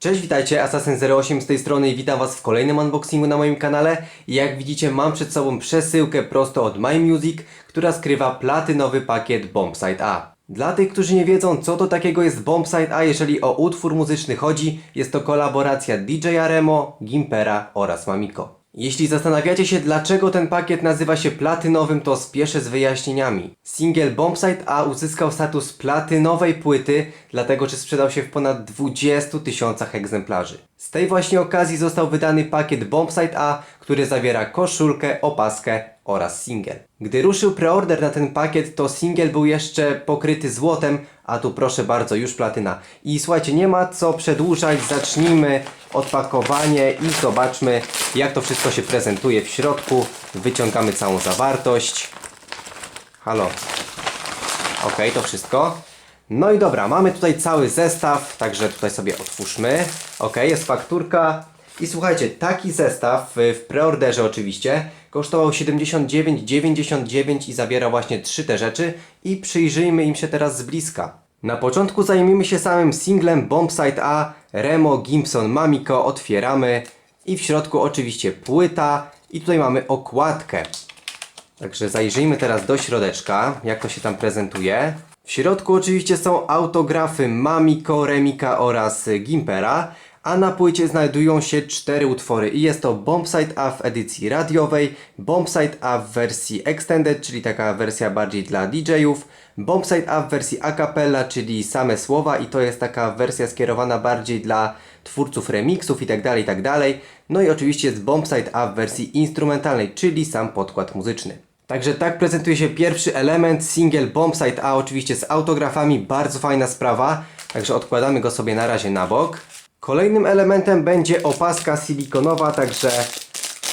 Cześć, witajcie, Assassin08 z tej strony i witam Was w kolejnym unboxingu na moim kanale. Jak widzicie mam przed sobą przesyłkę prosto od My Music, która skrywa platynowy pakiet Bombsite A. Dla tych, którzy nie wiedzą co to takiego jest Bombsite A, jeżeli o utwór muzyczny chodzi, jest to kolaboracja DJ Remo, Gimpera oraz Mamiko. Jeśli zastanawiacie się dlaczego ten pakiet nazywa się platynowym, to spieszę z wyjaśnieniami. Singiel Bombsite A uzyskał status platynowej płyty, dlatego że sprzedał się w ponad 20 tysiącach egzemplarzy. Z tej właśnie okazji został wydany pakiet Bombsite A, który zawiera koszulkę, opaskę oraz singiel. Gdy ruszył preorder na ten pakiet, to singiel był jeszcze pokryty złotem, a tu proszę bardzo, już platyna. I słuchajcie, nie ma co przedłużać, zacznijmy odpakowanie i zobaczmy jak to wszystko się prezentuje w środku. Wyciągamy całą zawartość. Halo. Ok, to wszystko. No i dobra, mamy tutaj cały zestaw, także tutaj sobie otwórzmy. Ok, jest fakturka. I słuchajcie, taki zestaw w preorderze oczywiście kosztował 79,99 i zawiera właśnie trzy te rzeczy i przyjrzyjmy im się teraz z bliska. Na początku zajmijmy się samym singlem Bombsite A, Remo, Gimpson, Mamiko, otwieramy i w środku oczywiście płyta i tutaj mamy okładkę. Także zajrzyjmy teraz do środeczka, jak to się tam prezentuje. W środku oczywiście są autografy Mamiko, Remika oraz Gimpera, a na płycie znajdują się cztery utwory i jest to Bombsite A w edycji radiowej, Bombsite A w wersji extended, czyli taka wersja bardziej dla DJ-ów, Bombsite A w wersji a cappella, czyli same słowa i to jest taka wersja skierowana bardziej dla twórców remixów itd., itd. No i oczywiście jest Bombsite A w wersji instrumentalnej, czyli sam podkład muzyczny. Także tak prezentuje się pierwszy element, single Bombsite A oczywiście z autografami, bardzo fajna sprawa, także odkładamy go sobie na razie na bok. Kolejnym elementem będzie opaska silikonowa, także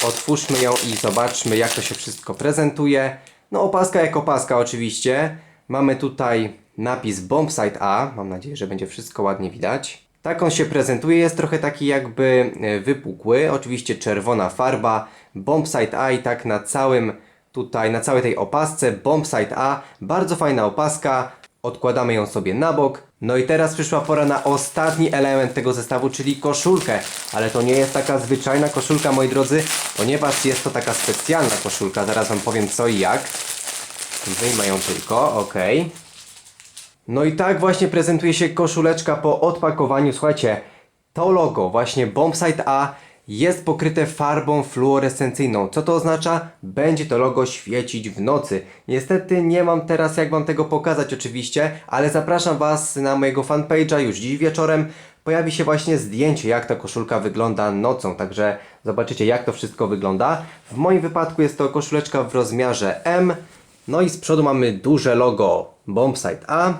otwórzmy ją i zobaczmy jak to się wszystko prezentuje. No opaska jak opaska oczywiście. Mamy tutaj napis Bombsite A, mam nadzieję, że będzie wszystko ładnie widać. Tak on się prezentuje, jest trochę taki jakby e, wypukły, oczywiście czerwona farba, Bombsite A i tak na całym tutaj, na całej tej opasce, Bombsite A, bardzo fajna opaska, odkładamy ją sobie na bok. No i teraz przyszła pora na ostatni element tego zestawu, czyli koszulkę. Ale to nie jest taka zwyczajna koszulka, moi drodzy, ponieważ jest to taka specjalna koszulka, zaraz Wam powiem co i jak. Wyjmę ją tylko, ok. No i tak właśnie prezentuje się koszuleczka po odpakowaniu. Słuchajcie, to logo, właśnie Bombsite A, jest pokryte farbą fluorescencyjną. Co to oznacza? Będzie to logo świecić w nocy. Niestety nie mam teraz jak Wam tego pokazać oczywiście, ale zapraszam Was na mojego fanpage'a już dziś wieczorem. Pojawi się właśnie zdjęcie, jak ta koszulka wygląda nocą, także zobaczycie jak to wszystko wygląda. W moim wypadku jest to koszuleczka w rozmiarze M. No i z przodu mamy duże logo Bombsite A.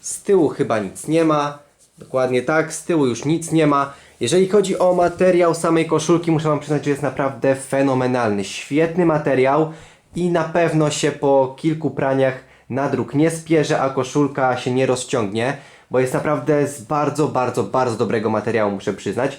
Z tyłu chyba nic nie ma. Dokładnie tak, z tyłu już nic nie ma. Jeżeli chodzi o materiał samej koszulki, muszę Wam przyznać, że jest naprawdę fenomenalny. Świetny materiał i na pewno się po kilku praniach nadruk nie spierze, a koszulka się nie rozciągnie, bo jest naprawdę z bardzo, bardzo, bardzo dobrego materiału, muszę przyznać.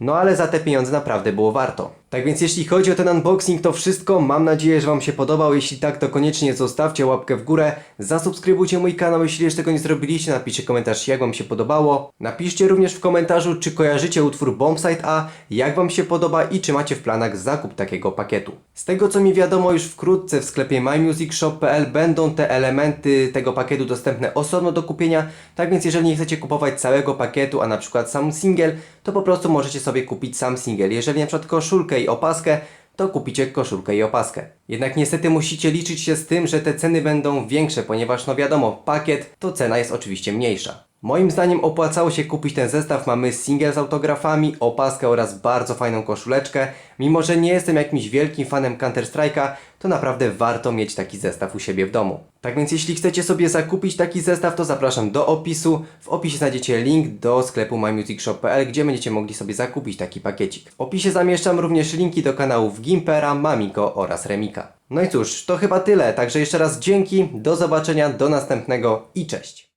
No ale za te pieniądze naprawdę było warto. Tak więc jeśli chodzi o ten unboxing to wszystko, mam nadzieję, że Wam się podobał. Jeśli tak, to koniecznie zostawcie łapkę w górę, zasubskrybujcie mój kanał, jeśli jeszcze tego nie zrobiliście, napiszcie komentarz jak Wam się podobało. Napiszcie również w komentarzu, czy kojarzycie utwór Bombsite A, jak Wam się podoba i czy macie w planach zakup takiego pakietu. Z tego co mi wiadomo, już wkrótce w sklepie mymusicshop.pl będą te elementy tego pakietu dostępne osobno do kupienia, tak więc jeżeli nie chcecie kupować całego pakietu, a na przykład sam singiel, to po prostu możecie sobie kupić sam singiel. Jeżeli na przykład koszulkę i opaskę, to kupicie koszulkę i opaskę. Jednak niestety musicie liczyć się z tym, że te ceny będą większe, ponieważ no wiadomo, pakiet to cena jest oczywiście mniejsza. Moim zdaniem opłacało się kupić ten zestaw. Mamy singiel z autografami, opaskę oraz bardzo fajną koszuleczkę. Mimo, że nie jestem jakimś wielkim fanem Counter-Strike'a, to naprawdę warto mieć taki zestaw u siebie w domu. Tak więc jeśli chcecie sobie zakupić taki zestaw, to zapraszam do opisu. W opisie znajdziecie link do sklepu mymusicshop.pl, gdzie będziecie mogli sobie zakupić taki pakiecik. W opisie zamieszczam również linki do kanałów Gimpera, Mamiko oraz Remika. No i cóż, to chyba tyle. Także jeszcze raz dzięki, do zobaczenia, do następnego i cześć.